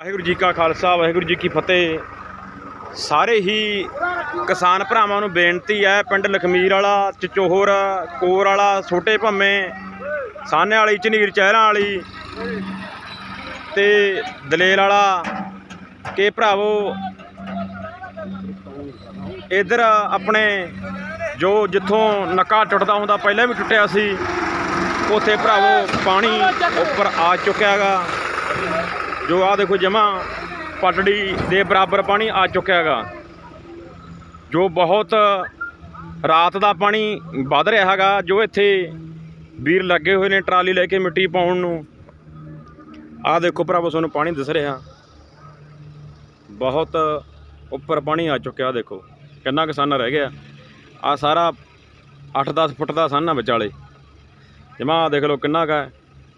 ਵਾਹਿਗੁਰੂ ਜੀ ਕਾ ਖਾਲਸਾ, ਵਾਹਿਗੁਰੂ ਜੀ ਕੀ ਫਤਿਹ। ਸਾਰੇ ਹੀ ਕਿਸਾਨ ਭਰਾਵਾਂ ਨੂੰ ਬੇਨਤੀ ਹੈ, ਪਿੰਡ ਲਖਮੀਰ ਵਾਲਾ, ਚਚੋਹਰ, ਕੋਰ ਵਾਲਾ, ਛੋਟੇ ਭੰਮੇ ਸਾਨੇ ਵਾਲੀ, ਝਨੀਰ ਚਹਿਰਾਂ ਵਾਲੀ ਤੇ ਦਲੇਲ ਵਾਲਾ ਕਿ ਭਰਾਵੋ, ਇਧਰ ਆਪਣੇ ਜੋ ਜਿੱਥੋਂ ਨੱਕਾ ਟੁੱਟਦਾ ਹੁੰਦਾ, ਪਹਿਲਾਂ ਵੀ ਟੁੱਟਿਆ ਸੀ, ਉੱਥੇ ਭਰਾਵੋ ਪਾਣੀ ਉੱਪਰ ਆ ਚੁੱਕਿਆ ਹੈਗਾ। ਜੋ ਆ ਦੇਖੋ ਜਮਾ ਪਟੜੀ ਦੇ ਬਰਾਬਰ ਪਾਣੀ ਆ ਚੁੱਕਿਆ ਹੈਗਾ। ਜੋ ਬਹੁਤ ਰਾਤ ਦਾ ਪਾਣੀ ਵੱਧ ਰਿਹਾ ਹੈਗਾ, ਜੋ ਇੱਥੇ ਵੀਰ ਲੱਗੇ ਹੋਏ ਨੇ ਟਰਾਲੀ ਲੈ ਕੇ ਮਿੱਟੀ ਪਾਉਣ ਨੂੰ। ਆ ਦੇਖੋ ਭਰਾਵੋ ਤੁਹਾਨੂੰ ਪਾਣੀ ਦਿਸ ਰਿਹਾ। ਬਹੁਤ ਉੱਪਰ ਪਾਣੀ ਆ ਚੁੱਕਿਆ ਦੇਖੋ। ਕਿੰਨਾ ਕਿਸਾਨਾ ਰਹਿ ਗਿਆ। ਆ ਸਾਰਾ 8-10 ਫੁੱਟ ਦਾ ਸਾਨਾ ਵਿਚਾਲੇ। ਜਮਾ ਦੇਖ ਲਓ ਕਿੰਨਾ ਕਾ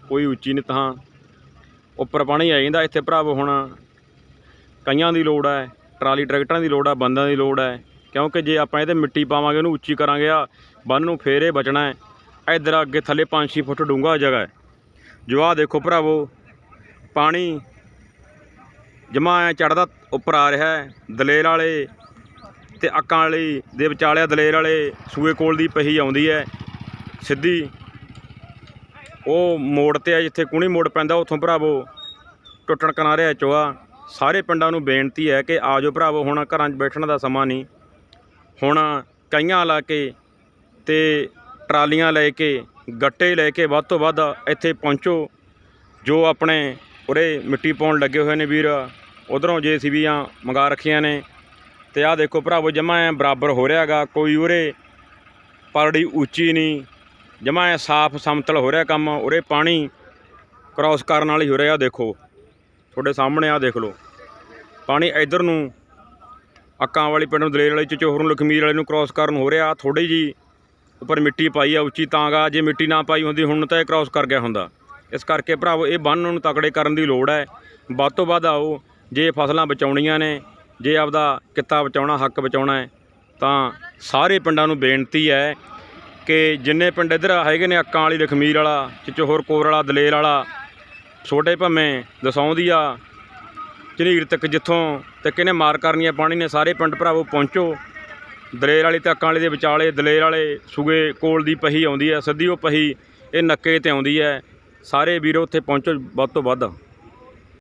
ਕੋਈ ਉੱਚੀ ਨਹੀਂ ਤਾਂ। ਉੱਪਰ ਪਾਣੀ ਆ ਜਾਂਦਾ। ਇੱਥੇ ਭਰਾਵੋ ਹੁਣ ਕਈਆਂ ਦੀ ਲੋੜ ਹੈ ਟਰਾਲੀ ਟਰੈਕਟਰਾਂ ਦੀ ਲੋੜ ਹੈ ਬੰਦਾਂ ਦੀ ਲੋੜ ਹੈ ਕਿਉਂਕਿ ਜੇ ਆਪਾਂ ਇਹਦੇ ਮਿੱਟੀ ਪਾਵਾਂਗੇ, ਉਹਨੂੰ ਉੱਚੀ ਕਰਾਂਗੇ, ਆ ਬੰਨ ਨੂੰ ਇਹ ਬਚਣਾ ਹੈ। ਇੱਧਰ ਅੱਗੇ ਥੱਲੇ 5-6 ਫੁੱਟ ਡੂੰਘਾ ਜਗ੍ਹਾ ਹੈ। ਜੋ ਆ ਦੇਖੋ ਭਰਾਵੋ, ਪਾਣੀ ਜਮਾ ਐ ਚੜਦਾ ਉੱਪਰ ਆ ਰਿਹਾ ਹੈ। ਦਲੇਲ ਵਾਲੇ ਤੇ ਅੱਕਾਂ ਵਾਲੀ ਦੇ ਵਿਚਾਲੇ ਦਲੇਰ ਵਾਲੇ ਸੂਏ ਕੋਲ ਦੀ ਪਹੀ ਆਉਂਦੀ ਹੈ। ਸਿੱਧੀ ਉਹ ਮੋੜ ਤੇ ਆ, ਜਿੱਥੇ ਕੁਣੀ ਮੋੜ ਪੈਂਦਾ, ਉੱਥੋਂ ਭਰਾਵੋ ਟੁੱਟਣ ਕਿਨਾਰੇ ਚੋਆ। ਸਾਰੇ ਪਿੰਡਾਂ ਨੂੰ ਬੇਨਤੀ ਹੈ ਕਿ ਆਜੋ ਭਰਾਵੋ, ਹੁਣ ਘਰਾਂ 'ਚ ਬੈਠਣ ਦਾ ਸਮਾਂ ਨਹੀਂ। ਹੁਣ ਕਈਆਂ ਲਾ ਕੇ ਤੇ ਟਰਾਲੀਆਂ ਲੈ ਕੇ, ਗੱਟੇ ਲੈ ਕੇ ਵੱਧ ਤੋਂ ਵੱਧ ਇੱਥੇ ਪਹੁੰਚੋ। ਜੋ ਆਪਣੇ ਉਰੇ ਮਿੱਟੀ ਪਾਉਣ ਲੱਗੇ ਹੋਏ ਨੇ ਵੀਰ, ਉਧਰੋਂ ਜੇਸੀਬੀਆਂ ਮੰਗਾ ਰੱਖੀਆਂ ਨੇ। ਤੇ ਆਹ ਦੇਖੋ ਭਰਾਵੋ, ਜਮਾ ਐ ਬਰਾਬਰ ਹੋ ਰਿਹਾਗਾ, ਕੋਈ ਉਰੇ ਪਰੜੀ ਉੱਚੀ ਨਹੀਂ। ਜਮਾ ਐ ਸਾਫ਼ ਸਮਤਲ ਹੋ ਰਿਹਾ ਕੰਮ, ਉਰੇ ਪਾਣੀ ਕ੍ਰਾਸ ਕਰਨ ਵਾਲੀ ਹੋ ਰਿਹਾ ਦੇਖੋ। ਤੁਹਾਡੇ ਸਾਹਮਣੇ ਆ ਦੇਖ ਲਓ। ਪਾਣੀ ਇਧਰ ਨੂੰ, ਅੱਕਾਂ ਵਾਲੀ ਪਿੰਡ ਨੂੰ, ਦਲੇਰ ਵਾਲੀ, ਚਚੋਹਰ ਨੂੰ, ਲਖਮੀਰ ਵਾਲੇ ਨੂੰ ਕ੍ਰਾਸ ਕਰਨ ਹੋ ਰਿਹਾ ਥੋੜੀ ਜੀ ਉੱਪਰ ਮਿੱਟੀ ਪਾਈ ਆ ਉੱਚੀ, ਤਾਂ ਜੇ ਮਿੱਟੀ ਨਾ ਪਾਈ ਹੁੰਦੀ, ਹੁਣ ਤਾਂ ਇਹ ਕ੍ਰਾਸ ਕਰ ਗਿਆ ਹੁੰਦਾ। ਇਸ ਕਰਕੇ ਭਰਾਵੋ, ਇਹ ਬੰਨ ਨੂੰ ਤਕੜੇ ਕਰਨ ਦੀ ਲੋੜ ਹੈ ਵੱਧ ਤੋਂ ਵੱਧ ਆਓ, ਜੇ ਫਸਲਾਂ ਬਚਾਉਣੀਆਂ ਨੇ, ਜੇ ਆਪਦਾ ਕਿੱਤਾ ਬਚਾਉਣਾ, ਹੱਕ ਬਚਾਉਣਾ ਹੈ ਤਾਂ ਸਾਰੇ ਪਿੰਡਾਂ ਨੂੰ ਬੇਨਤੀ ਹੈ ਕਿ ਜਿੰਨੇ ਪਿੰਡ ਇੱਧਰ ਹੈਗੇ ਨੇ ਅੱਕਾਂ ਵਾਲੀ, ਲਖਮੀਰ ਵਾਲਾ, ਚਚੋਹਰ ਕੋਰ ਵਾਲਾ, ਦਲੇਰ ਵਾਲਾ, ਛੋਟੇ ਭੰਮੇ ਦਸੌਂਦੀਆ ਝਨੀਰ ਤੱਕ ਜਿੱਥੋਂ ਤੱਕ ਇਹਨੇ ਮਾਰ ਕਰਨੀ ਹੈ ਪਾਣੀ ਨੇ, ਸਾਰੇ ਪਿੰਡ ਭਰਾਵੋ ਪਹੁੰਚੋ। ਦਲੇਰ ਵਾਲੀ ਤੇ ਅੱਕਾਂ ਵਾਲੀ ਦੇ ਵਿਚਾਲੇ, ਦਲੇਰ ਵਾਲੇ, ਸੂਗੇ ਕੋਲ ਦੀ ਪਹੀ ਆਉਂਦੀ ਹੈ ਸਿੱਧੀ ਉਹ ਪਹੀ ਇਹ ਨੱਕੇ ਤੇ ਆਉਂਦੀ ਹੈ ਸਾਰੇ ਵੀਰੋ ਉੱਥੇ ਪਹੁੰਚੋ ਵੱਧ ਤੋਂ ਵੱਧ।